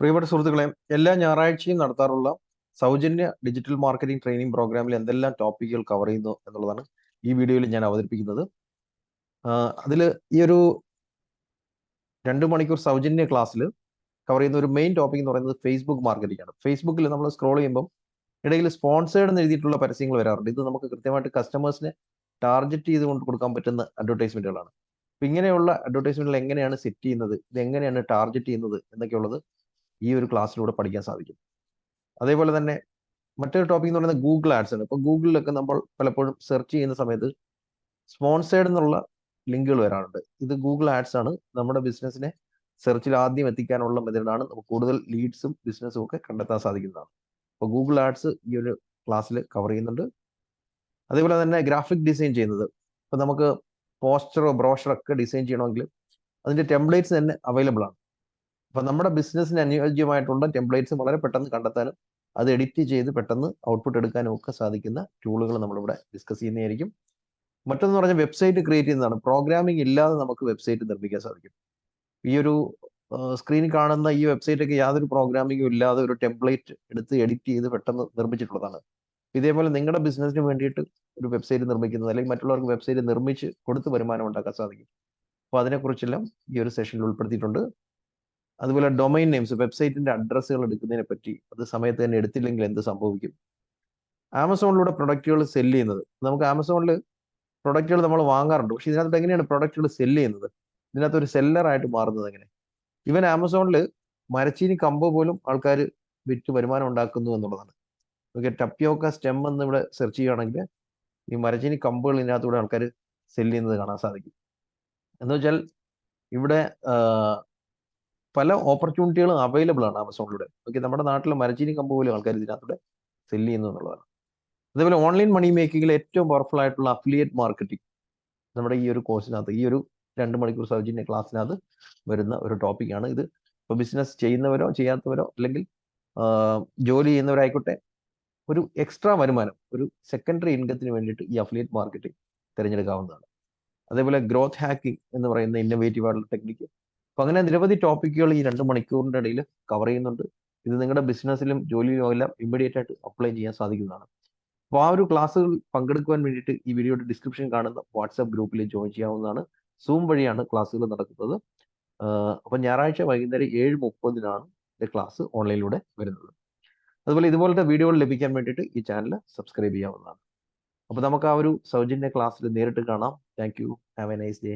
പ്രിയപ്പെട്ട സുഹൃത്തുക്കളെ എല്ലാ ഞായറാഴ്ചയും നടത്താറുള്ള സൗജന്യ ഡിജിറ്റൽ മാർക്കറ്റിംഗ് ട്രെയിനിങ് പ്രോഗ്രാമിൽ എന്തെല്ലാം ടോപ്പിക്കുകൾ കവർ ചെയ്യുന്നു എന്നുള്ളതാണ് ഈ വീഡിയോയിൽ ഞാൻ അവതരിപ്പിക്കുന്നത്. അതിൽ ഈ ഒരു രണ്ട് മണിക്കൂർ സൗജന്യ ക്ലാസ്സിൽ കവർ ചെയ്യുന്ന ഒരു മെയിൻ ടോപ്പിക് എന്ന് പറയുന്നത് ഫേസ്ബുക്ക് മാർക്കറ്റിംഗ് ആണ്. ഫേസ്ബുക്കിൽ നമ്മൾ സ്ക്രോൾ ചെയ്യുമ്പോൾ ഇടയിൽ സ്പോൺസേഡ് എന്ന് എഴുതിയിട്ടുള്ള പരസ്യങ്ങൾ വരാറുണ്ട്. ഇത് നമുക്ക് കൃത്യമായിട്ട് കസ്റ്റമേഴ്സിനെ ടാർഗറ്റ് ചെയ്തുകൊണ്ട് കൊടുക്കാൻ പറ്റുന്ന അഡ്വർടൈസ്മെന്റുകളാണ് അപ്പം ഇങ്ങനെയുള്ള അഡ്വർടൈസ്മെന്റുകൾ എങ്ങനെയാണ് സെറ്റ് ചെയ്യുന്നത്? ഇത് എങ്ങനെയാണ് ടാർഗറ്റ് ചെയ്യുന്നത്? എന്നൊക്കെയുള്ളത് ഈ ഒരു ക്ലാസ്സിലൂടെ പഠിക്കാൻ സാധിക്കും. അതേപോലെ തന്നെ മറ്റൊരു ടോപ്പിക് എന്ന് പറയുന്നത് ഗൂഗിൾ ആഡ്സ് ആണ്. ഇപ്പോൾ ഗൂഗിളിലൊക്കെ നമ്മൾ പലപ്പോഴും സെർച്ച് ചെയ്യുന്ന സമയത്ത് സ്പോൺസേഡ് എന്നുള്ള ലിങ്കുകൾ വരാറുണ്ട്. ഇത് ഗൂഗിൾ ആഡ്സ് ആണ്. നമ്മുടെ ബിസിനസ്സിനെ സെർച്ചിൽ ആദ്യം എത്തിക്കാനുള്ള മെത്തേഡാണ് നമുക്ക് കൂടുതൽ ലീഡ്സും ബിസിനസ്സും ഒക്കെ കണ്ടെത്താൻ സാധിക്കുന്നതാണ്. അപ്പോൾ ഗൂഗിൾ ആഡ്സ് ഈ ഒരു ക്ലാസ്സിൽ കവർ ചെയ്യുന്നുണ്ട്. അതേപോലെ തന്നെ ഗ്രാഫിക് ഡിസൈൻ ചെയ്യുന്നത്. ഇപ്പം നമുക്ക് പോസ്റ്ററോ ബ്രോഷറോ ഒക്കെ ഡിസൈൻ ചെയ്യണമെങ്കിൽ അതിന്റെ ടെംപ്ലേറ്റ്സ് തന്നെ അവൈലബിൾ ആണ്. അപ്പം നമ്മുടെ ബിസിനസ്സിന് അനുയോജ്യമായിട്ടുള്ള ടെംപ്ലേറ്റ്സ് വളരെ പെട്ടെന്ന് കണ്ടെത്താനും അത് എഡിറ്റ് ചെയ്ത് പെട്ടെന്ന് ഔട്ട്പുട്ട് എടുക്കാനും ഒക്കെ സാധിക്കുന്ന ടൂളുകൾ നമ്മളിവിടെ ഡിസ്കസ് ചെയ്യുന്നതായിരിക്കും. മറ്റൊന്ന് പറഞ്ഞാൽ വെബ്സൈറ്റ് ക്രിയേറ്റ് ചെയ്യുന്നതാണ്. പ്രോഗ്രാമിംഗ് ഇല്ലാതെ നമുക്ക് വെബ്സൈറ്റ് നിർമ്മിക്കാൻ സാധിക്കും. ഈ ഒരു സ്ക്രീനിൽ കാണുന്ന ഈ വെബ്സൈറ്റ് ഒക്കെ യാതൊരു പ്രോഗ്രാമിങ്ങും ഇല്ലാതെ ഒരു ടെംപ്ലേറ്റ് എടുത്ത് എഡിറ്റ് ചെയ്ത് പെട്ടെന്ന് നിർമ്മിച്ചിട്ടുള്ളതാണ്. ഇതേപോലെ നിങ്ങളുടെ ബിസിനസ്സിന് വേണ്ടിയിട്ട് ഒരു വെബ്സൈറ്റ് നിർമ്മിക്കുന്നത് അല്ലെങ്കിൽ മറ്റുള്ളവർക്ക് വെബ്സൈറ്റ് നിർമ്മിച്ച് കൊടുത്ത് വരുമാനം ഉണ്ടാക്കാൻ സാധിക്കും. അപ്പോൾ അതിനെക്കുറിച്ചെല്ലാം ഈ ഒരു സെഷനിൽ ഉൾപ്പെടുത്തിയിട്ടുണ്ട്. അതുപോലെ ഡൊമൈൻ നെയിംസ് വെബ്സൈറ്റിന്റെ അഡ്രസ്സുകൾ എടുക്കുന്നതിനെ പറ്റി അത് സമയത്ത് തന്നെ എടുത്തില്ലെങ്കിൽ എന്ത് സംഭവിക്കും? ആമസോണിലൂടെ പ്രൊഡക്റ്റുകൾ സെൽ ചെയ്യുന്നത്. നമുക്ക് ആമസോണിൽ പ്രൊഡക്റ്റുകൾ നമ്മൾ വാങ്ങാറുണ്ട്. പക്ഷെ ഇതിനകത്ത് എങ്ങനെയാണ് പ്രൊഡക്റ്റുകൾ സെൽ ചെയ്യുന്നത്? ഇതിനകത്ത് ഒരു സെല്ലറായിട്ട് മാറുന്നത് എങ്ങനെ? ഇവൻ ആമസോണിൽ മരച്ചീനി കമ്പ് പോലും ആൾക്കാർ വിറ്റ് വരുമാനം ഉണ്ടാക്കുന്നു എന്നുള്ളതാണ്. ഓക്കെ ടപ്പിയോക്ക സ്റ്റെം എന്ന് ഇവിടെ സെർച്ച് ചെയ്യുകയാണെങ്കിൽ ഈ മരച്ചീനി കമ്പുകൾ ഇതിനകത്തൂടെ ആൾക്കാർ സെൽ ചെയ്യുന്നത് കാണാൻ സാധിക്കും. എന്ന് വെച്ചാൽ ഇവിടെ പല ഓപ്പർച്യൂണിറ്റികളും അവൈലബിൾ ആണ് ആമസോണിലൂടെ. ഓക്കെ നമ്മുടെ നാട്ടിലെ മരച്ചീനി കമ്പ് പോലും ആൾക്കാർ ഇതിനകത്തൂടെ സെൽ ചെയ്യുന്നു എന്നുള്ളതാണ്. അതേപോലെ ഓൺലൈൻ മണി മേക്കിങ്ങിൽ ഏറ്റവും പവർഫുൾ ആയിട്ടുള്ള അഫിലിയേറ്റ് മാർക്കറ്റിംഗ് നമ്മുടെ ഈ ഒരു കോഴ്സിനകത്ത് ഈ ഒരു രണ്ട് മണിക്കൂർ സൗജന്യ ക്ലാസ്സിനകത്ത് വരുന്ന ഒരു ടോപ്പിക്കാണ് ഇത്. ഇപ്പോൾ ബിസിനസ് ചെയ്യുന്നവരോ ചെയ്യാത്തവരോ അല്ലെങ്കിൽ ജോലി ചെയ്യുന്നവരായിക്കോട്ടെ ഒരു എക്സ്ട്രാ വരുമാനം ഒരു സെക്കൻഡറി ഇൻകത്തിന് വേണ്ടിയിട്ട് ഈ അഫിലിയേറ്റ് മാർക്കറ്റിംഗ് തിരഞ്ഞെടുക്കാവുന്നതാണ്. അതേപോലെ ഗ്രോത്ത് ഹാക്കിംഗ് എന്ന് പറയുന്ന ഇന്നോവേറ്റീവ് ആയിട്ടുള്ള ടെക്നിക്ക് അപ്പം അങ്ങനെ നിരവധി ടോപ്പിക്കുകൾ ഈ രണ്ട് മണിക്കൂറിന്റെ ഇടയിൽ കവർ ചെയ്യുന്നുണ്ട്. ഇത് നിങ്ങളുടെ ബിസിനസ്സിലും ജോലിയിലും എല്ലാം ഇമ്മീഡിയറ്റ് ആയിട്ട് അപ്ലൈ ചെയ്യാൻ സാധിക്കുന്നതാണ്. അപ്പോൾ ആ ഒരു ക്ലാസ്സുകൾ പങ്കെടുക്കുവാൻ വേണ്ടിയിട്ട് ഈ വീഡിയോയുടെ ഡിസ്ക്രിപ്ഷൻ കാണുന്ന വാട്സാപ്പ് ഗ്രൂപ്പിൽ ജോയിൻ ചെയ്യാവുന്നതാണ്. സൂം വഴിയാണ് ക്ലാസ്സുകൾ നടക്കുന്നത്. അപ്പം ഞായറാഴ്ച വൈകുന്നേരം ഏഴ് മുപ്പതിനാണ് ക്ലാസ് ഓൺലൈനിലൂടെ വരുന്നത്. അതുപോലെ ഇതുപോലത്തെ വീഡിയോകൾ ലഭിക്കാൻ വേണ്ടിയിട്ട് ഈ ചാനൽ സബ്സ്ക്രൈബ് ചെയ്യാവുന്നതാണ്. അപ്പോൾ നമുക്ക് ആ ഒരു സൗജന്യ ക്ലാസ്സിൽ നേരിട്ട് കാണാം. Thank you have a nice day